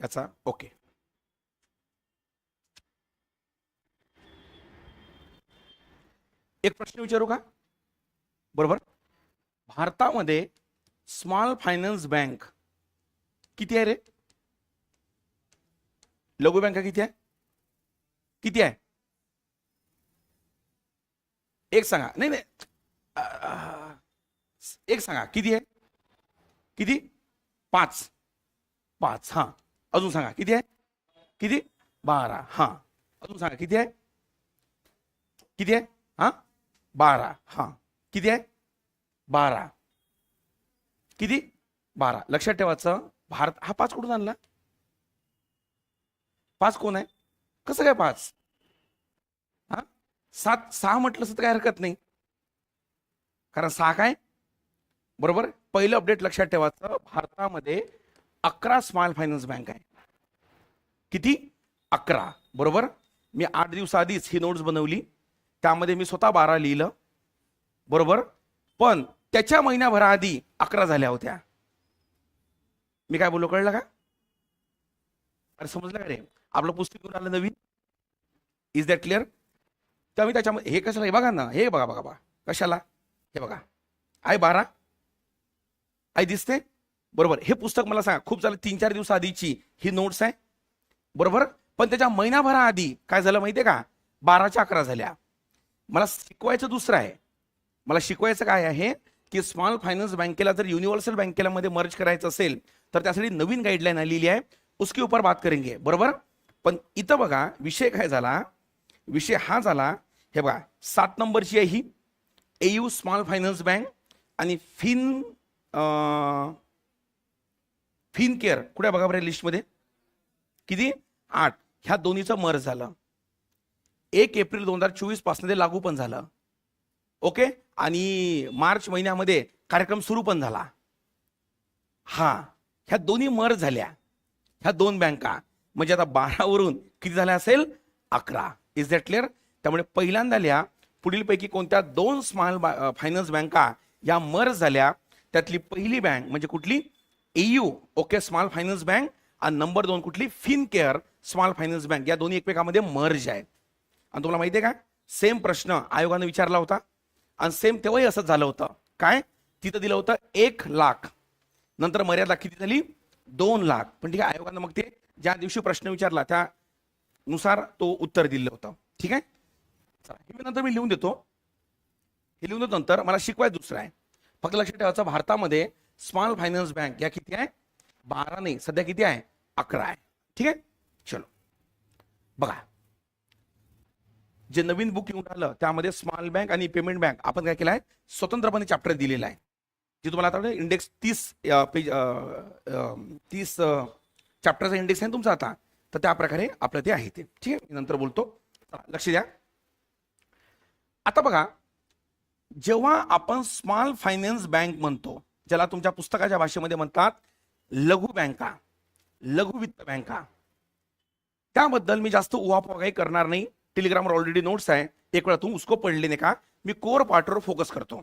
याचा? ओके. एक प्रश्न विचारू का? बरोबर? भारतामध्ये स्मॉल फायनान्स बँक किती आहे रे? लघु बँका किती आहे? किती आहे? एक सांगा. नाही नाही. एक सांगा. किती आहे? किती? पाच. पाच हा. अजून सांगा किती आहे? किती? बारा. हा. अजून सांगा किती आहे? किती आहे? हा? बारा. हा. किती आहे? बारा. किती? बारा. लक्षात ठेवायचं भारत हा पाच कुठून आणला? पाच कोण आहे? कसं काय पाच? हा? सात सहा म्हटलं असं तर काय हरकत नाही. कारण सहा काय? बरोबर? पहिलं अपडेट लक्षात ठेवायचं भारतामध्ये अकरा स्मॉल फायनान्स बँक आहे. किती? अकरा. बरोबर? मी आठ दिवसाआधीच ही नोट्स बनवली. त्यामध्ये मी स्वतः बारा लिहिलं. बरोबर? पण त्याच्या महिन्याभराआधी अकरा झाल्या होत्या. मी काय बोललो कळलं का? अरे समजलं का रे? आपलं पुस्तक घेऊन आलं नवीन. इज दॅट क्लिअर तर मी त्याच्यामध्ये हे कशाला? हे बघा ना. हे बघा बघा बघा. कशाला? हे बघा. आहे बारा? आहे दिसते? बरोबर. हे पुस्तक मला सांगा खूप झालं तीन चार दिवस आधीची ही नोट्स आहे. बरोबर? पण त्याच्या महिनाभराआधी काय झालं माहितीये का? बाराच्या अकरा झाल्या. मला शिकवायचं दुसरं आहे. मला शिकवायचं काय आहे की स्मॉल फायनान्स बँकेला जर युनिव्हर्सल बँकेला मध्ये मर्ज करायचं असेल तर त्यासाठी नवीन गाईडलाईन आलेली आहे. उसके ऊपर बात करेंगे. बरोबर? पण इथं बघा विषय काय झाला? विषय हा झाला हे बघा सात नंबरची आहे ही. एयू स्मॉल फायनान्स बँक आणि फिन आ... फिनकेअर कुठे बघा बरे लिस्टमध्ये किती? आठ. ह्या दोन्हीचं मर्ज झालं. एक एप्रिल दोन हजार चोवीसपासून ते लागू पण झालं. ओके आणि मार्च महिन्यामध्ये कार्यक्रम सुरू पण झाला. हा. ह्या दोन्ही मर्ज झाल्या. ह्या दोन बँका म्हणजे आता बारावरून किती झाल्या असेल? अकरा. इज दॅट क्लिअर त्यामुळे पहिल्यांदा लिहा. पुढीलपैकी कोणत्या दोन स्मॉल फायनान्स बँका या मर्ज झाल्या. त्यातली पहिली बँक म्हणजे कुठली? AU okay small finance bank आणि नंबर दोन कुठली? Fin care small finance bank या दोन्ही एकमेकांमध्ये मर्ज आहेत. आणि तुम्हाला माहिती आहे का? सेम प्रश्न आयोगाने विचारला होता. आणि सेम तेव्हाही असंच झालं होतं. काय? तिथं दिलं होतं एक लाख. नंतर मर्यादा किती झाली? दोन लाख. पण ठीक आहे आयोगानं मग ते ज्या दिवशी प्रश्न विचारला त्यानुसार तो उत्तर दिलं होतं. ठीक आहे? चला हे नंतर मी लिहून देतो. हे लिहून देतो नंतर. मला शिकवायचं दुसरं आहे. फक्त लक्षात ठेवायचं भारतामध्ये स्मॉल फायनान्स बँक या किती आहे? बारा नाही सध्या किती आहे? अकरा आहे. ठीक आहे? चलो. बघा. जे नवीन बुक येऊन राहिलं त्यामध्ये स्मॉल बँक आणि पेमेंट बँक आपण काय केलं आहे स्वतंत्रपणे चॅप्टर दिलेला आहे. जे तुम्हाला आता इंडेक्स तीस पेज तीस चॅप्टरचा इंडेक्स आहे तुमचा आता? तर त्या प्रकारे आपलं ते आहे ते. ठीक आहे? मी नंतर बोलतो. लक्ष द्या. आता बघा जेव्हा आपण स्मॉल फायनान्स बँक म्हणतो ज्याला तुमच्या पुस्तकाच्या भाषेमध्ये म्हणतात लघु बँका लघु वित्त बँका. त्याबद्दल मी जास्त उहापोहा काही करणार नाही. टेलिग्रामवर ऑलरेडी नोट्स आहे. एक वेळा तुम उसको पडले नाही का. मी कोर पार्टवर फोकस करतो.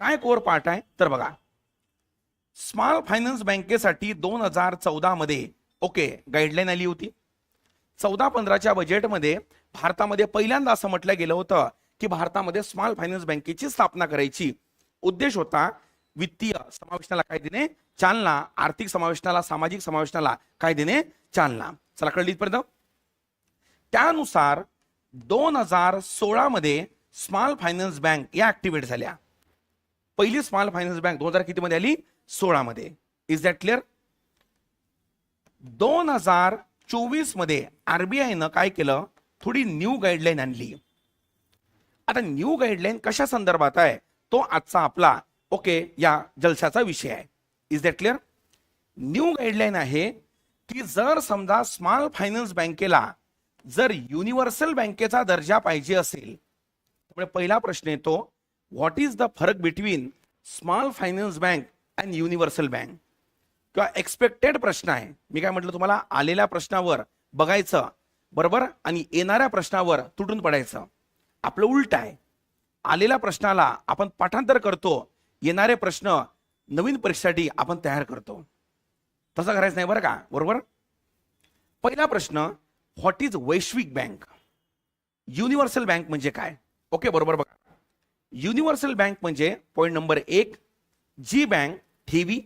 काय कोर पार्ट आहे? तर बघा. स्मॉल फायनान्स बँकेसाठी दोन हजार चौदा मध्ये ओके गाईडलाईन आली होती. चौदा पंधराच्या बजेटमध्ये भारतामध्ये पहिल्यांदा असं म्हटलं गेलं होतं की भारतामध्ये स्मॉल फायनान्स बँकेची स्थापना करायची. उद्देश होता वित्तीय समावेशनाला काय देणे? चालना. आर्थिक समावेशनाला सामाजिक समावेशनाला काय देणे? चालना. चला कळली इथपर्यंत? त्यानुसार दोन हजार सोळा मध्ये स्मॉल फायनान्स बँक या ऍक्टिव्हेट झाल्या. पहिली स्मॉल फायनान्स बँक दोन हजार किती मध्ये आली? सोळा मध्ये इज दॅट क्लिअर दोन हजार चोवीसमध्ये आरबीआयनं काय केलं? थोडी न्यू गाईडलाईन आणली. आता न्यू गाईडलाईन कशा संदर्भात आहे? तो आजचा आपला ओके या जलसाचा विषय आहे. Is that clear new guideline आहे की जर समजा स्मॉल फायनान्स बँकेला जर युनिव्हर्सल बँकेचा दर्जा पाहिजे असेल त्यामुळे पहिला प्रश्न येतो व्हॉट इज द फरक between small finance bank and universal bank किंवा एक्सपेक्टेड प्रश्न आहे. मी काय म्हटलं तुम्हाला आलेल्या प्रश्नावर बघायचं बरोबर? आणि येणाऱ्या प्रश्नावर तुटून पडायचं. आपलं उलट आहे. आलेल्या प्रश्नाला आपण पाठांतर करतो येणारे प्रश्न नवीन परीक्षेसाठी आपण तयार करतो. तसं करायचं नाही बरं का? बरोबर? पहिला प्रश्न व्हॉट इज वैश्विक बँक युनिव्हर्सल बँक म्हणजे काय? ओके बरोबर बघा. युनिव्हर्सल बँक म्हणजे पॉईंट नंबर एक जी बँक ठेवी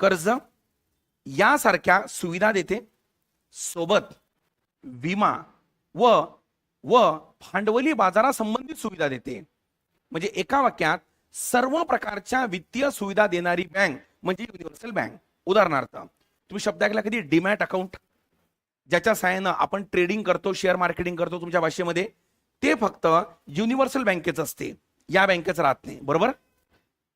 कर्ज यासारख्या सुविधा देते सोबत विमा व व भांडवली बाजारासंबंधित सुविधा देते. म्हणजे एका वाक्यात सर्व प्रकारच्या वित्तीय सुविधा देणारी बँक म्हणजे युनिव्हर्सल बँक उदाहरणार्थ तुम्ही शब्द ऐकला कधी? डिमॅट अकाउंट ज्याच्या सहाय्यानं आपण ट्रेडिंग करतो शेअर मार्केटिंग करतो तुमच्या भाषेमध्ये ते फक्त युनिव्हर्सल बँकेचं असते. या बँकेचं राहत नाही. बरोबर?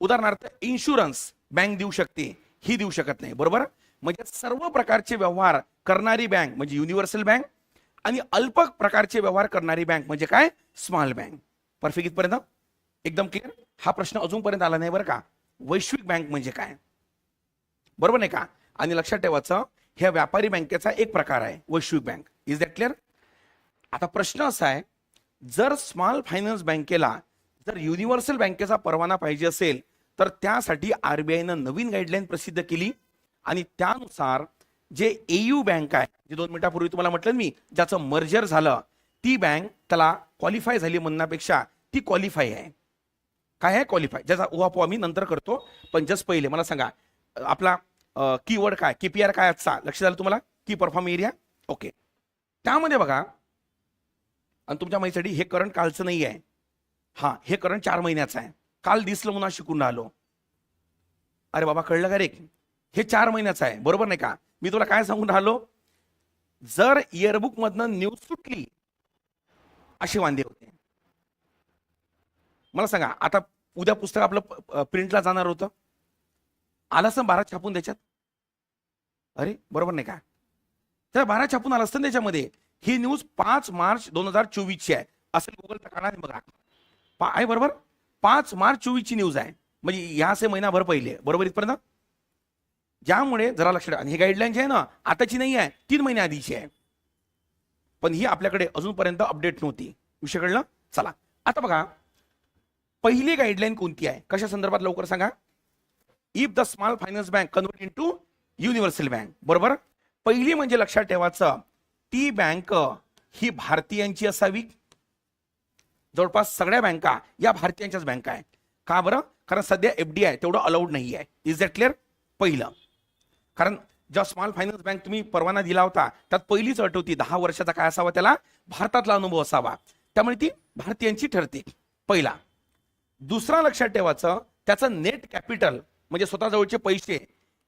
उदाहरणार्थ इन्शुरन्स बँक देऊ शकते. ही देऊ शकत नाही. बरोबर? म्हणजे सर्व प्रकारचे व्यवहार करणारी बँक म्हणजे युनिव्हर्सल बँक आणि अल्प प्रकारचे व्यवहार करणारी बँक म्हणजे काय? स्मॉल बँक परफेक्ट इथपर्यंत? एकदम क्लिअर हा प्रश्न अजूनपर्यंत आला नाही बरं का. वैश्विक बँक म्हणजे काय? बरोबर नाही का? आणि लक्षात ठेवायचं ह्या व्यापारी बँकेचा एक प्रकार आहे वैश्विक बँक. इज दॅट क्लिअर आता प्रश्न असा आहे जर स्मॉल फायनान्स बँकेला जर युनिव्हर्सल बँकेचा परवाना पाहिजे असेल तर त्यासाठी आरबीआयनं नवीन गाईडलाईन प्रसिद्ध केली. आणि त्यानुसार जे एयू बँक आहे जे दोन मिनिटापूर्वी तुम्हाला म्हटलं मी ज्याचं मर्जर झालं ती बँक त्याला क्वालिफाय झाली म्हणण्यापेक्षा ती क्वालिफाय आहे. काय आहे क्वालिफाय ज्याचा उहापोहा मी नंतर करतो पण जस्ट पहिले मला सांगा आपला कीवर्ड काय केपीआर काय आजचा? लक्ष झालं तुम्हाला? की परफॉर्म एरिया ओके त्यामध्ये बघा आणि तुमच्या माहितीसाठी हे करंट कालचं नाही आहे. हा हे करंट चार महिन्याचं आहे. काल दिसलं म्हणून शिकून राहिलो. अरे बाबा कळलं का रे? हे चार महिन्याचं आहे बरोबर नाही का? मी तुला काय सांगून राहिलो? जर इयरबुक मधनं न्यूज सुटली असे वांदे होते. मला सांगा आता उद्या पुस्तक आपलं प्रिंटला जाणार होतं. आलं ना बारा छापून त्याच्यात? अरे बरोबर नाही का? तर बारा छापून आलं असतं ना त्याच्यामध्ये ही न्यूज पाच मार्च दोन हजार चोवीसची आहे. असं गुगल काढा बघा. पा आहे बरोबर? पाच मार्च चोवीसची न्यूज आहे. म्हणजे ह्या असे महिनाभर पहिले. बरोबर इथपर्यंत? ज्यामुळे जरा लक्ष आणि हे गाईडलाईन जे आहे ना आताची नाही आहे तीन महिने आधीची आहे. पण ही आपल्याकडे अजूनपर्यंत अपडेट नव्हती. विषय कळलं? चला. आता बघा पहिली गाईडलाईन कोणती आहे? कशा संदर्भात लवकर सांगा? If the small finance bank convert into universal bank बरोबर? पहिली म्हणजे लक्षात ठेवायचं ती बँक ही भारतीयांची असावी. जवळपास सगळ्या बँका या भारतीयांच्याच बँका आहेत. का बरं? कारण सध्या एफडीआय तेवढं अलाउड नाही आहे. इज दॅट क्लिअर पहिलं. कारण ज्या स्मॉल फायनान्स बँक तुम्ही परवाना दिला होता त्यात पहिलीच अट होती दहा वर्षाचा काय असावा त्याला? भारतातला अनुभव असावा. त्यामुळे ती भारतीयांची ठरते. पहिला. दुसरा लक्षात ठेवायचं त्याचं नेट कॅपिटल म्हणजे स्वतःजवळचे पैसे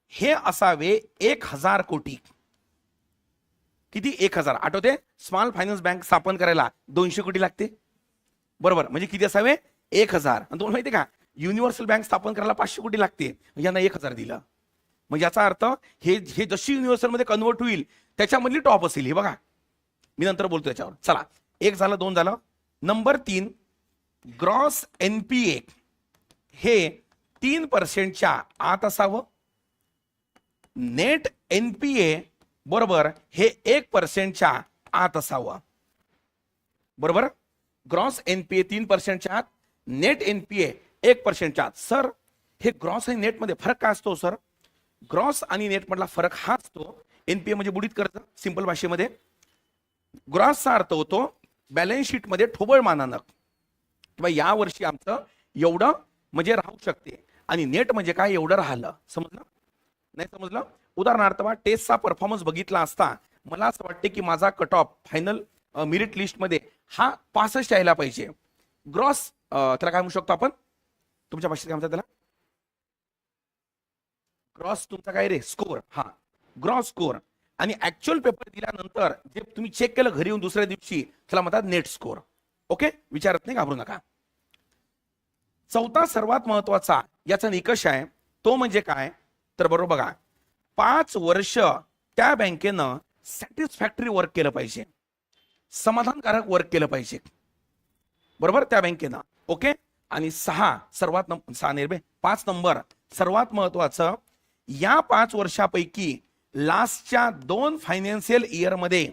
हे असावे एक हजार कोटी. किती? एक हजार. आठवते स्मॉल फायनान्स बँक स्थापन करायला दोनशे कोटी लागते. बरोबर. म्हणजे किती असावे? एक हजार. आणि तुम्हाला माहिती का? युनिव्हर्सल बँक स्थापन करायला पाचशे कोटी लागते. म्हणजे यांना एक हजार दिलं. म्हणजे याचा अर्थ हे हे जशी युनिव्हर्सलमध्ये कन्वर्ट होईल त्याच्यामधली टॉप असेल. हे बघा. मी नंतर बोलतो त्याच्यावर चला. एक झालं दोन झालं. नंबर तीन ग्रॉस एनपीए हे तीन पर्सेंटच्या आत असावं. नेट एनपीए बरोबर हे एक पर्सेंटच्या आत असावं. बरोबर? ग्रॉस एनपीए तीन पर्सेंटच्या आत नेट एनपीए एक पर्सेंटच्या आत. सर हे ग्रॉस आणि नेटमध्ये फरक काय असतो सर? ग्रॉस आणि नेटमधला फरक हा असतो एनपीए म्हणजे बुडीत कर्ज सिंपल भाषेमध्ये. ग्रॉसचा अर्थ होतो बॅलन्स शीटमध्ये ठोबळ मानानक. किंवा या वर्षी आमचं एवढं म्हणजे राहू शकते. आणि नेट म्हणजे काय? एवढं राहिलं. समजलं? नाही समजलं? उदाहरणार्थ टेस्टचा परफॉर्मन्स बघितला असता मला असं वाटते की माझा कट ऑफ फायनल मेरिट लिस्टमध्ये हा पासष्ट यायला पाहिजे. ग्रॉस त्याला काय म्हणू शकतो आपण? तुमच्या भाषेत काय म्हणतात त्याला? ग्रॉस तुमचा काय रे? स्कोर हा. ग्रॉस स्कोर आणि ऍक्च्युअल पेपर दिल्यानंतर जे तुम्ही चेक केलं घरी येऊन दुसऱ्या दिवशी त्याला म्हणतात नेट स्कोर ओके विचारत नाही घाबरू नका. चौथा सर्वात महत्त्वाचा याचा निकष आहे. तो म्हणजे काय? तर बरोबर बघा. पाच वर्ष त्या बँकेनं सॅटिस्फॅक्टरी वर्क केलं पाहिजे. समाधानकारक वर्क केलं पाहिजे. बरोबर? त्या बँकेनं. ओके? आणि सहा सर्वात सहा निर्भय पाच नंबर. सर्वात महत्वाचं या पाच वर्षापैकी लास्टच्या दोन फायनान्शियल इयरमध्ये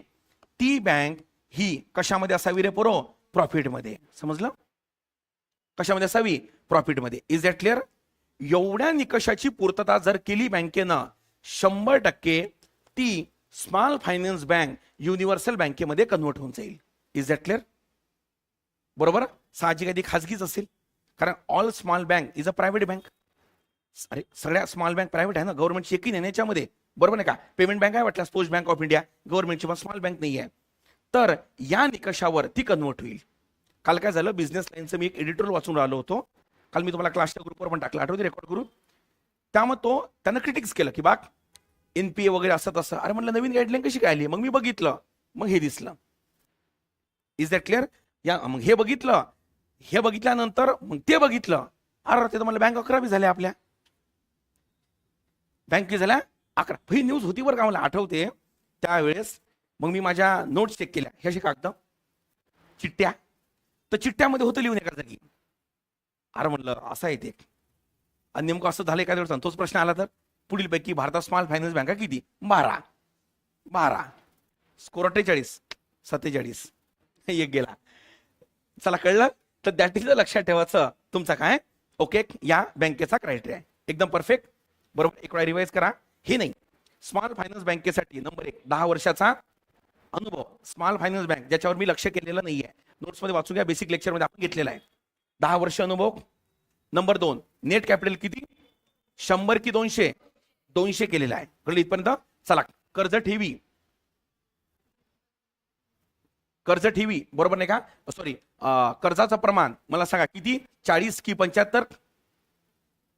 ती बँक ही कशामध्ये असावी रे पुरो? प्रॉफिटमध्ये समजलं? कशामध्ये असावी? प्रॉफिटमध्ये इज दॅट क्लिअर एवढ्या निकषाची पूर्तता जर केली बँकेनं शंभर टक्के ती स्मॉल फायनान्स बँक युनिव्हर्सल बँकेमध्ये कन्वर्ट होऊन जाईल. इज दॅट क्लिअर बरोबर? साहजिक आधी खाजगीच असेल. कारण all small bank is a private bank अरे सगळ्या स्मॉल बँक प्रायव्हेट आहे ना? गव्हर्नमेंटची एकही नाही याच्यामध्ये? बरोबर नाही का? पेमेंट बँक आहे वाटल्यास पोस्ट बँक ऑफ इंडिया गव्हर्नमेंटची पण स्मॉल बँक नाही आहे तर या निकषावर ती कन्वर्ट होईल. काल काय झालं? बिझनेस लाईनचं मी एक एडिटोरियल वाचून राहिलो होतो. काल मी तुम्हाला क्लासच्या ग्रुपवर पण टाकलं. आठवते रेकॉर्ड करून. त्यामुळे तो त्यानं क्रिटिक्स केलं की बाग एन पी ए वगैरे असं तसं. अरे म्हटलं नवीन गाईडलाईन कशी काय आली? मग मी बघितलं. मग हे दिसलं. इज दॅट क्लिअर या मग हे बघितलं. हे बघितल्यानंतर मग ते बघितलं. अरे ते तर मला बँक अकरावी झाल्या आपल्या. बँक किती झाल्या अकरा. ही न्यूज होती बरं का मला आठवते. त्यावेळेस मग मी माझ्या नोट्स चेक केल्या. हे असे कागद. चिठ्ठ्या. तर चिठ्ठ्यामध्ये होतं लिहून एका जागी. अरे म्हणलं असं आहे ते. आणि नेमकं असं झालं एखाद्या वेळेस तोच प्रश्न आला तर पुढील पैकी भारतात स्मॉल फायनान्स बँका किती? बारा. बारा. स्कोर अठ्ठेचाळीस. सत्तेचाळीस. हे एक गेला. चला कळलं? तर दॅट इज लक्षात ठेवायचं. तुमचा काय? ओके या बँकेचा क्रायटेरिया आहे एकदम परफेक्ट बरोबर? एक वेळा रिवाईज करा. हे नाही. स्मॉल फायनान्स बँकेसाठी नंबर एक दहा वर्षाचा अनुभव. स्मॉल फायनान्स बँक ज्याच्यावर मी लक्ष केलेलं नाहीये. नोट्समध्ये वाचून घ्या बेसिक लेक्चरमध्ये आपण घेतलेला आहे. दहा वर्ष अनुभव. नंबर दोन नेट कॅपिटल किती? शंभर की दोनशे? दोनशे केलेला आहे. कळलं इथपर्यंत? चला कर्ज ठेवी. कर्ज ठेवी बरोबर नाही का? सॉरी कर्जाचं प्रमाण मला सांगा किती? चाळीस की पंच्याहत्तर?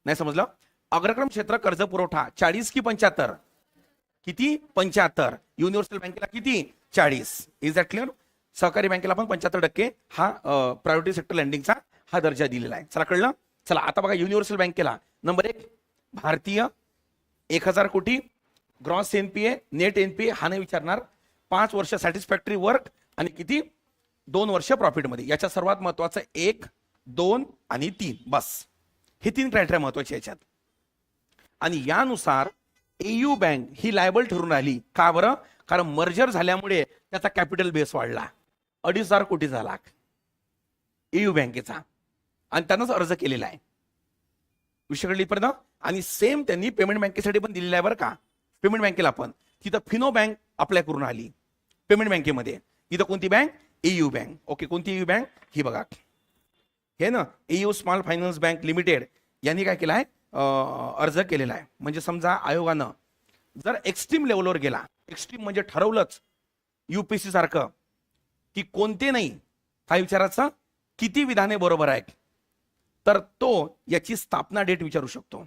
नाही समजलं? अग्रक्रम क्षेत्र कर्ज पुरवठा चाळीस की पंच्याहत्तर? किती? पंच्याहत्तर. युनिव्हर्सल बँकेला किती? चाळीस. इज दॅट क्लिअर सहकारी बँकेला पण पंच्याहत्तर टक्के हा प्रायोरिटी सेक्टर लँडिंगचा हा दर्जा दिलेला आहे. चला कळलं? चला आता बघा युनिव्हर्सल बँकेला नंबर एक भारतीय एक हजार कोटी ग्रॉस एनपीए नेट एनपीए हा नाही विचारणार. पाच वर्ष सॅटिस्फॅक्टरी वर्क आणि किती? दोन वर्ष प्रॉफिटमध्ये याच्या सर्वात महत्वाचं एक दोन आणि तीन. बस. हे तीन क्रायटेरिया महत्त्वाचे याच्यात. आणि यानुसार एयू बँक ही लायबल ठरून राहिली. का बरं? कारण मर्जर झाल्यामुळे त्याचा कॅपिटल बेस वाढला. अडीच हजार कोटीचा झाला. एयू बँकेचा. आणि त्यांनाच अर्ज केलेला आहे. विषय कळली आणि सेम त्यांनी पेमेंट बँकेसाठी पण दिलेला आहे बरं का. पेमेंट बँकेला पण. तिथं फिनो बँक अप्लाय करून आली. पेमेंट बँकेमध्ये इथं कोणती बँक एयू बँक ओके कोणती एयू बँक ही बघा. हे ना AU small finance bank limited यांनी काय केलं आहे? अर्ज केलेला आहे. म्हणजे समजा आयोगानं जर एक्स्ट्रीम लेवलवर गेला एक्स्ट्रीम म्हणजे ठरवलंच युपीसी सारखं की कोणते नाही? काय विचारायचं किती विधाने बरोबर आहेत? तर तो याची स्थापना डेट विचारू शकतो.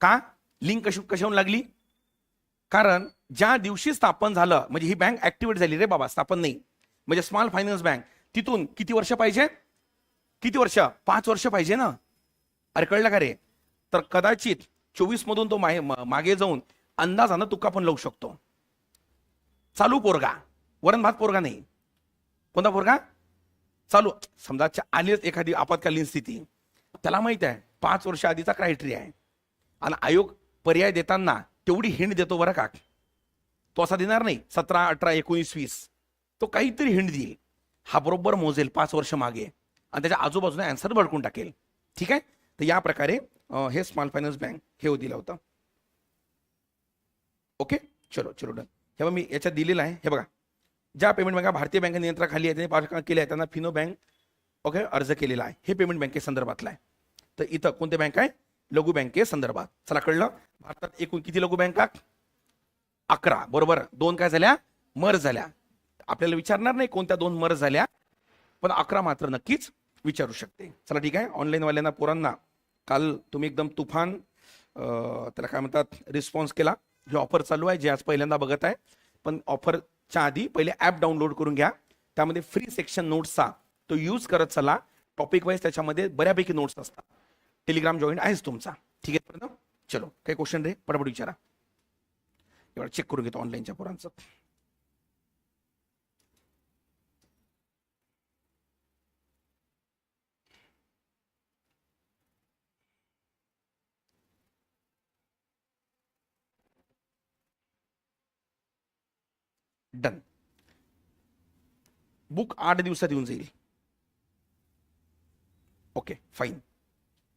का? लिंक कशी कशाहून लागली? कारण ज्या दिवशी स्थापन झालं म्हणजे ही बँक ऍक्टिव्हेट झाली रे बाबा स्थापन नाही. म्हणजे स्मॉल फायनान्स बँक. तिथून किती वर्ष पाहिजे? किती वर्ष? पाच वर्ष पाहिजे ना? अरे कळलं का रे? तर कदाचित चोवीस मधून तो मागे मागे जाऊन अंदाजानं तुका पण लावू शकतो. चालू पोरगा. वरण भात पोरगा नाही. कोणता पोरगा? चालू. समजा आलीच एखादी आपत्कालीन स्थिती. त्याला माहीत आहे पाच वर्ष आधीचा क्रायटेरिया आहे. आणि आयोग पर्याय देताना तेवढी हिंड देतो बरं का? तो असा देणार नाही. सतरा अठरा एकोणीस वीस. तो काहीतरी हिंड देईल. हा बरोबर मोजेल पाच वर्ष मागे. आणि त्याच्या आजूबाजूने अँसर भडकून टाकेल. ठीक आहे? तर या प्रकारे हे स्मॉल फायनान्स बँक हे दिलं होतं. ओके? चलो चलो डन. हे बघा मी याच्यात दिलेलं आहे. हे बघा. ज्या पेमेंट बँका भारतीय बँक नियंत्रणाखाली आहे त्यांनी पाच केल्या आहेत त्यांना फिनो बँक ओके अर्ज केलेला आहे. हे पेमेंट बँकेसंदर्भातला आहे. तर इथं कोणत्या बँक आहे? लघु बँके संदर्भात. चला कळलं? भारतात एकूण किती लघु बँका? अकरा. बरोबर? दोन काय झाल्या? मर झाल्या. आपल्याला विचारणार नाही कोणत्या दोन मर झाल्या पण अकरा मात्र नक्कीच विचारू शकते. चला ठीक आहे. ऑनलाईनवाल्यांना पोरांना काल तुम्ही एकदम तुफान त्याला काय म्हणतात रिस्पॉन्स केला. ही ऑफर चालू आहे जे आज पहिल्यांदा बघत आहे. पण ऑफर च्या आधी पहिले ॲप डाउनलोड करून घ्या. त्यामध्ये फ्री सेक्शन नोट्सचा तो यूज करत चला. टॉपिक वाईज त्याच्यामध्ये बऱ्यापैकी नोट्स असतात. टेलिग्राम जॉईन आहेच तुमचा. ठीक आहे पर्यंत चलो काही क्वेश्चन रे? पटापट विचारा. एवढं चेक करून घेतो ऑनलाईनच्या पोरांचं डन बुक आठ दिवसात येऊन जाईल. Okay fine